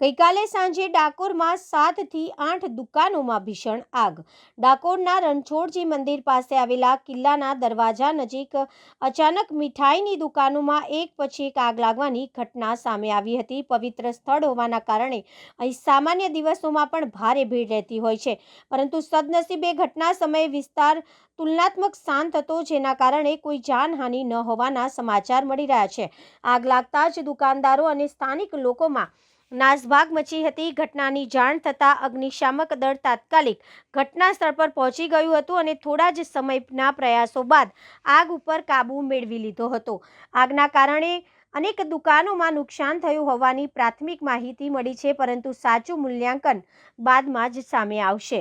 ગઈકાલે સાંજે ડાકોરમાં સાતથી આઠ દુકાનોમાં ભીષણ આગ. ડાકોરના રણછોડજી મંદિર પાસે આવેલા કિલ્લાના દરવાજા નજીક અચાનક મીઠાઈની દુકાનોમાં એક પછી એક આગ લાગવાની ઘટના સામે આવી હતી. પવિત્ર સ્થળ હોવાના કારણે અહીં સામાન્ય દિવસોમાં પણ ભારે ભીડ રહેતી હોય છે. પરંતુ સદનસીબે ઘટના સમયે વિસ્તાર તુલનાત્મક શાંત હતો, જેના કારણે કોઈ જાનહાનિ ન હોવાના સમાચાર મળી રહ્યા છે. આગ લાગતા જ દુકાનદારો અને સ્થાનિક લોકોમાં નાસભાગ મચી હતી. ઘટનાની જાણ થતાં અગ્નિશામક દળ તાત્કાલિક ઘટના સ્થળ પર પહોંચી ગયું હતું અને થોડા જ સમયના પ્રયાસો બાદ આગ ઉપર કાબૂ મેળવી લીધો હતો. આગના કારણે અનેક દુકાનોમાં નુકસાન થયું હોવાની પ્રાથમિક માહિતી મળી છે, પરંતુ સાચું મૂલ્યાંકન બાદમાં જ સામે આવશે.